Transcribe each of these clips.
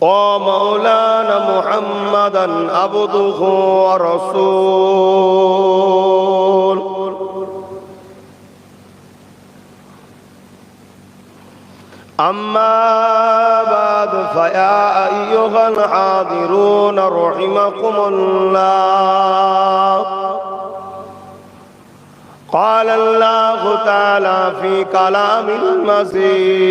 ومولانا محمدا عبده ورسول أما بعد فيا أيها الحاضرون رحمكم الله قال الله تعالى في كلام المزيد.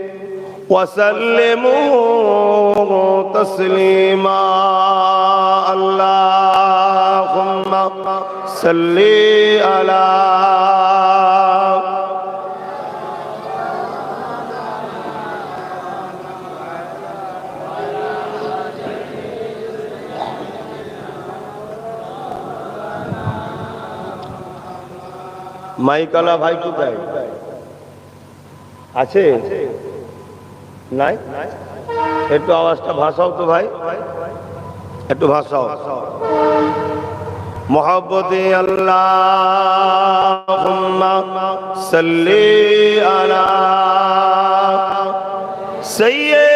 وسلموا تسليما اللهم صل على মাইকালা ভাই কোথায় আছে নাই? একটু আওয়াজটা ভাষাও তো ভাই। একটু ভাষাও মোহাব্বতে আল্লাহ সাল্লি আলা সৈয়দনা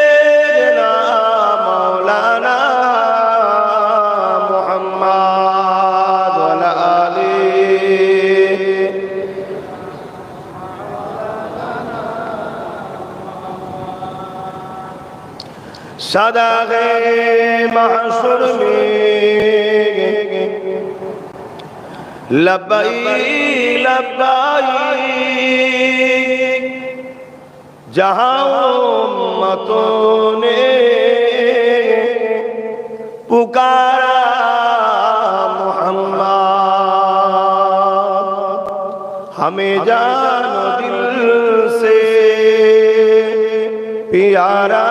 सदा है महशुर में लबई लबाई जहां मतों ने पुकारा मोहम्मद हमें जानो दिल से प्यारा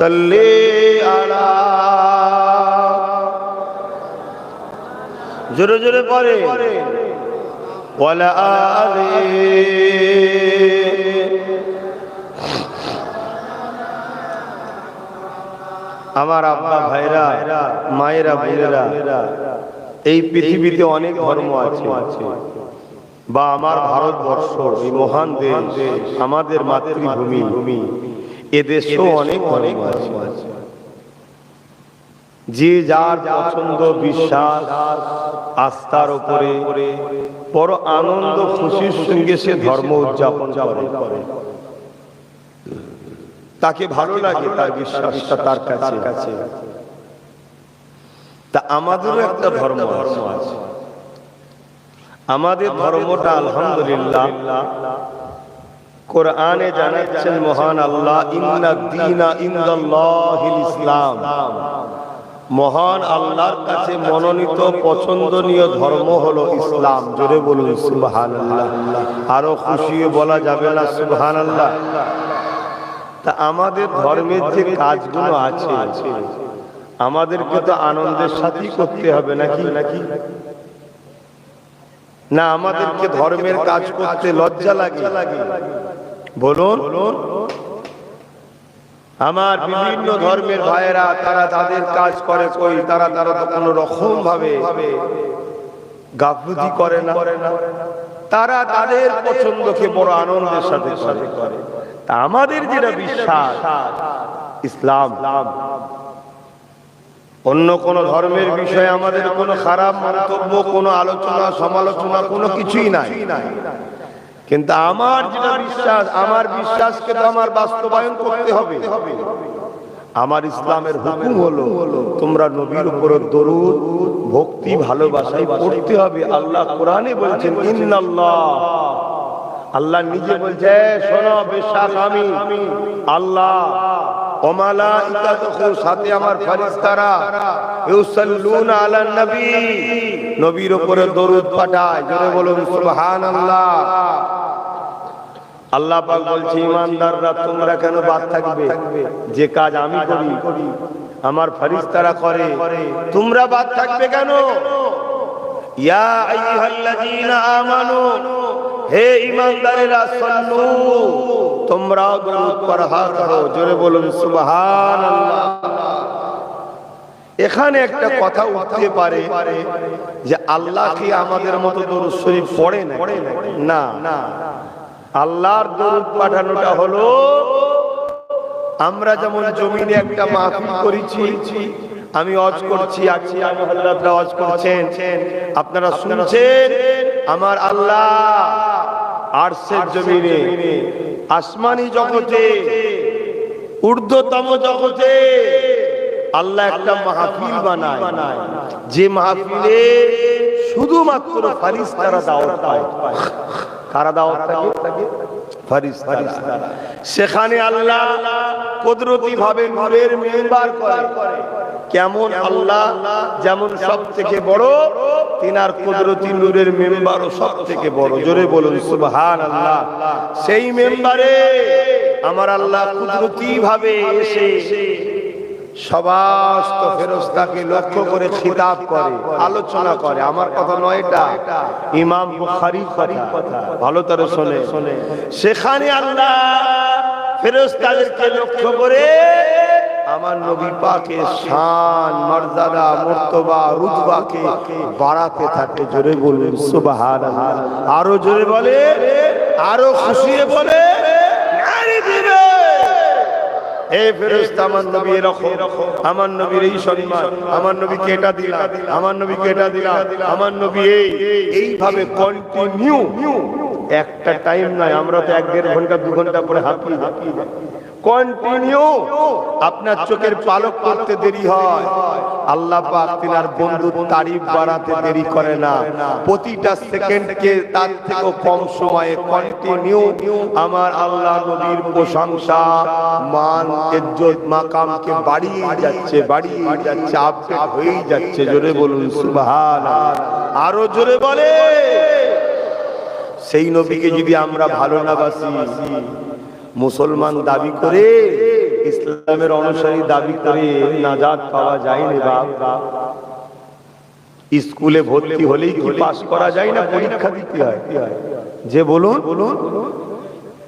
সাল্লি আলা। জোরে জোরে পরে ওয়ালা আমার আব্বা, ভাইরা, মায়েরা, বোনেরা, এই পৃথিবীতে অনেক ধর্ম আছে। বা আমার ভারতবর্ষ এই মহান দেশ, আমাদের মাতৃভূমি। ভূমি এ অনেক অনেক আছে। যে যার পছন্দ বিশ্বাস আস্থার উপরে বড় আনন্দ খুশির সঙ্গে সে ধর্ম উদযাপন করে। তাকে ভালো লাগে তার বিশ্বাসটা তার কাছে। তা আমাদেরও একটা ধর্ম আছে। আমাদের ধর্মটা আলহামদুলিল্লাহ কোরআনে জানাচ্ছেন, মহান আল্লাহ ইসলাম। মহান আল্লাহর কাছে মনোনীত, পছন্দনীয় ধর্ম হলো ইসলাম। জোরে বলুন সুবহান আল্লাহ আরও খুশি বলা যাবে না সুবহান আল্লাহ তা আমাদের ধর্মের যে কাজগুলো আছে, আমাদেরকে তো আনন্দের সাথেই করতে হবে নাকি নাকি? না, আমাদেরকে ধর্মের কাজ করতে লজ্জা লাগে। বলুন আমার বিভিন্ন ধর্মের ভাইয়েরা তারা তাদের কাজ করে কই তারা তারা তো কোনো রকম ভাবে গাফলুতি করে না। তারা তাদের পছন্দকে বড় আনন্দের সাথে করে। তা আমাদের যেটা বিশ্বাস ইসলাম। অন্য কোন ধর্মের বিষয়ে আমাদের কোনো খারাপ মন্তব্য কোনো আলোচনা সমালোচনা কোনো কিছুই নাই। কিন্তু আমার যেটা বিশ্বাস আমার বিশ্বাসকে তো আমার বাস্তবায়ন করতে হবে। আমার ইসলামের হুকুম হলো তোমরা নবীর উপর দরুদ ভক্তি ভালোবাসাই পড়তে হবে। আল্লাহ কোরআনে বলছেন ইন্নাল্লাহ। আল্লাহ নিজে বলছে শোনো বিশ্বাস আমি। আল্লাহ সাথে আমার নবীর উপরে দরুদ বলুন আল্লাহ ইমানদাররা, তোমরা কেন বাদ থাকবে? যে কাজ আমি করি, আমার ফেরেশতারা করে, তোমরা বাদ থাকবে কেন? ইয়া হে করো জোরে এখানে একটা কথা উঠতে পারে যে আল্লাহ কি আমাদের মতো দরুদ শরীফ পড়ে না না। আল্লাহর দরুদ পাঠানোটা হলো, আমরা যেমন জমিনে একটা মাহফিল করেছি আমি অজ করছি আছি আমি হযরতরা অজ করছেন। আপনারা শুনছেন আমার আল্লাহ আরশের জমিনে। আসমানি জগতে ঊর্ধ্বতম জগতে আল্লাহ একটা মাহফিল বানায়। যে মাহফিলে শুধুমাত্র ফারিস্তারা দাওয়াত পায়। কারা দাওয়াত থাকে? সেখানে আল্লাহ কুদরতি ভাবে নূরের মেম্বার করে। কেমন আল্লাহ যেমন সব থেকে বড়, তিনার কুদরতি নূরের মেম্বারও সব থেকে বড়। জোরে বলুন সুবহান আল্লাহ সেই মেম্বারে আমার আল্লাহ কুদরতি ভাবে এসে সমস্ত ফেরস্তাকে লক্ষ্য করে খিতাব করে, আলোচনা করে। আমার কথা নয় এটা। ইমাম বুখারী কথা। ভালো করে শোনে। সেখানে আল্লাহ ফেরস্তাদেরকে লক্ষ্য করে আমার নবী পাকে শান, মর্যাদা, মর্তবা রুতবাকে বাড়াতে থাকে। জোরে বলুন, সুবহানাল্লাহ। আরও জোরে বলে, আরও খুশি বলে এই আমার নবী একটা টাইম নয়, আমরা তো এক দেড় ঘণ্টা, দু ঘণ্টা পরে হাঁপিয়ে হাঁপিয়ে কন্টিনিউ আপনার চোখের পালক করতে দেরি হয়। আল্লাহ পাক তিনার বন্ধুর তারিফ বাড়াতে দেরি করে না। প্রতিটা সেকেন্ডকে তার থেকে কম সময়ে কন্টিনিউ আমার আল্লাহ নবীর প্রশংসা মান ইজ্জত মাকামকে বাড়িয়ে যাচ্ছে বাড়িয়ে যাচ্ছে আপডেট হয়েই যাচ্ছে। জোরে বলুন সুবহান আরও জোরে বলে। সেই নবীকে যদি আমরা ভালো না বাসি মুসলমান দাবি করে, ইসলামের অনুসারী দাবি করে নাজাদ পাওয়া যায়নি বাপ। স্কুলে ভর্তি হলেই কি পাস করা যায় না পরীক্ষা দিতে হয়? যে বলুন বলুন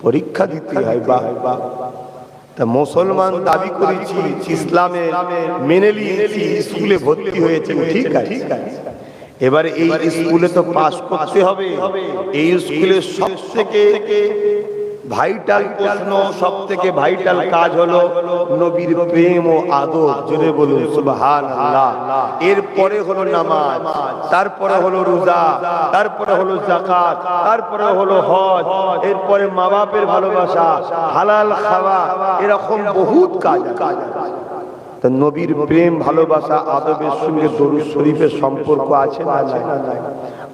পরীক্ষা দিতে হয় বাহ তা মুসলমান দাবি করেছি ইসলামে মেনে নিয়েছি, স্কুলে ভর্তি হয়েছে, ঠিক আছে। এবারে এই স্কুলে তো পাস করতে হবে। এই স্কুলে সব থেকে ভাইটাল প্রশ্ন সব থেকে ভাইটাল কাজ হলো নবীর প্রেম ও আদর। জোরে বলুন সুবহান আল্লাহ এরপরে হলো নামাজ, তারপরে হলো রোজা, তারপরে হলো জাকাত তারপরে হলো হজ, এরপরে মা বাপের ভালোবাসা, হালাল খাওয়া, এরকম বহুত কাজ কাজ তা নবীর প্রেম, ভালোবাসা, আদবের সঙ্গে দরুদ শরীফের সম্পর্ক আছে না নাই?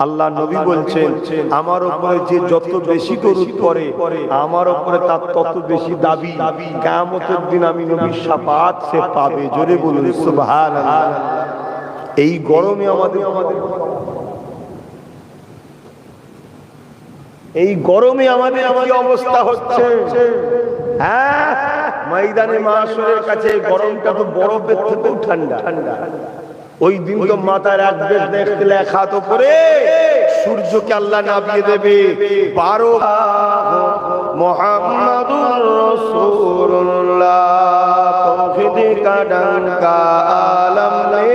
আল্লাহ নবী বলছেন আমার উপরে যে যত বেশি দরুদ পড়ে আমার উপরে তার তত বেশি দাবি কিয়ামতের দিন আমি নবীর শাফাত সে পাবে। জোরে বলুন সুবহানাল্লাহ। এই গরমে আমাদের আমাদের এই গরমে আমাদের কি অবস্থা হচ্ছে? হ্যাঁ ময়দানে মাসুরের কাছে গরমটা তো বরফের থেকেও ঠান্ডা। ঠান্ডা। ওই দিন তো মাথার এক বেশ দেখতে লেখা তো পরে সূর্যকে আল্লাহ নামিয়ে দেবে বারো মোহাম্মদুর রাসূলুল্লাহ তৌহিদ का डंका आलम ने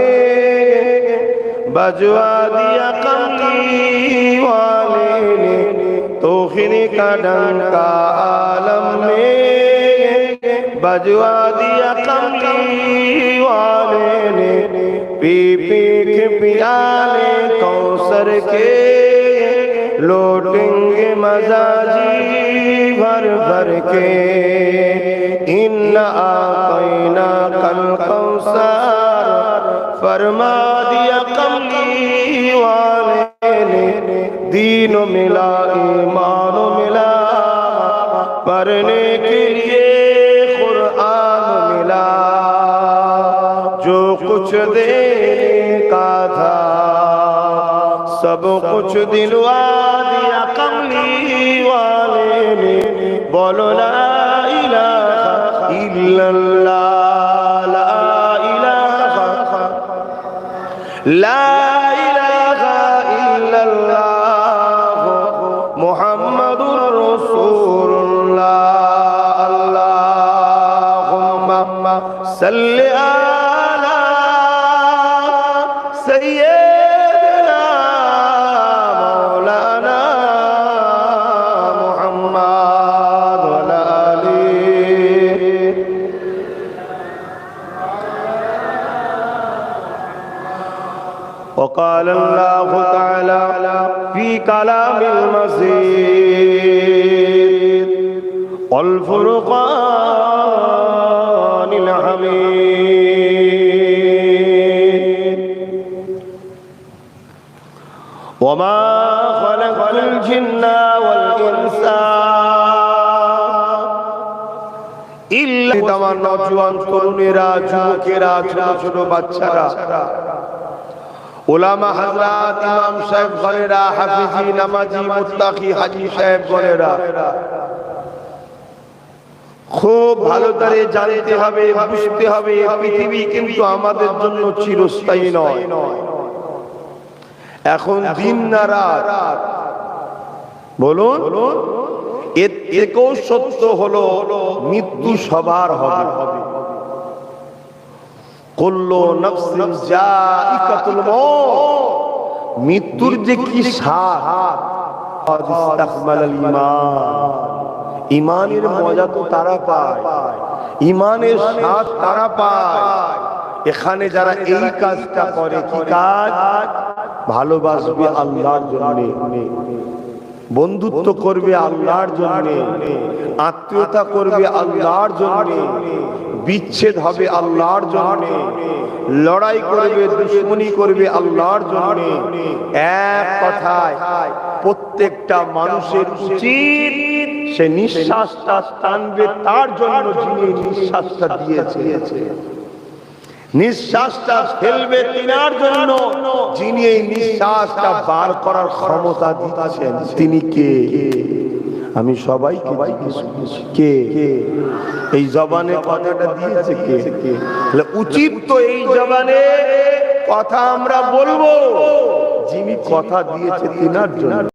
बजवा दिया कमली वाले ने तोहिन का डंका आलम में बजवा दिया कमली वाले ने پی پی کے پیالے کوثر کے لوٹیں گے مزاجی بھر بھر کے۔ ان آقینا کل کوثر فرما دیا کملی والے نے دین ملا ایمان ملا۔ پڑھنے کے لیے قرآن ملا۔ جو کچھ دے কুছ দিলওয়া দিয়া কমলি ওয়ালে বলো লা ইলাহা ইল্লাল্লাহ লা ইলাহা লা الله تعالى في كلام المزيد والفرقان الحميد وما خلق الجن والإنس إلا তোমার নজওয়ান তরুণেরা যুবকেরা ছোট ছোট বাচ্চারা ওলামা হাজরাত ইমাম সাহেব গণেরা, হাফিজি, নামাজি, মুত্তাকি, হাজি সাহেব গণেরা। খুব ভালো করে জানতে হবে, বুঝতে হবে, পৃথিবী কিন্তু আমাদের জন্য চিরস্থায়ী নয় নয় নয়। এখন দিন না রাত। বলুন, এর থেকেও সত্য হলো, মৃত্যু সবার হবে। মৃত্যুর যে কি ঈমানের মজা তো তারা পায়। ঈমানের স্বাদ তারা পায়। এখানে যারা এই কাজটা করে, কি কাজ? ভালোবাসবে আল্লাহর জন্য। বন্ধুত্ব করবে আল্লাহর জন্য, আত্মীয়তা করবে আল্লাহর জন্য, বিচ্ছেদ হবে আল্লাহর জন্য, লড়াই করবে, দুশ্মনী করবে আল্লাহর জন্য। এক কথায়, প্রত্যেকটা মানুষের উচিত সে নিঃশ্বাসটা টানবে, তার জন্য যিনি নিঃশ্বাসটা দিয়েছে নিঃশ্বাসটা ফেলবে তিনার জন্য। যিনি এই নিঃশ্বাসটা বার করার ক্ষমতা দিচ্ছেন তিনি কে? আমি জিজ্ঞেস করছি, কে? এই জবানে কথাটা দিয়েছে কে? উচিত তো এই জবানে কথা আমরা বলব। যিনি কথা দিয়েছে তিনার জন্য।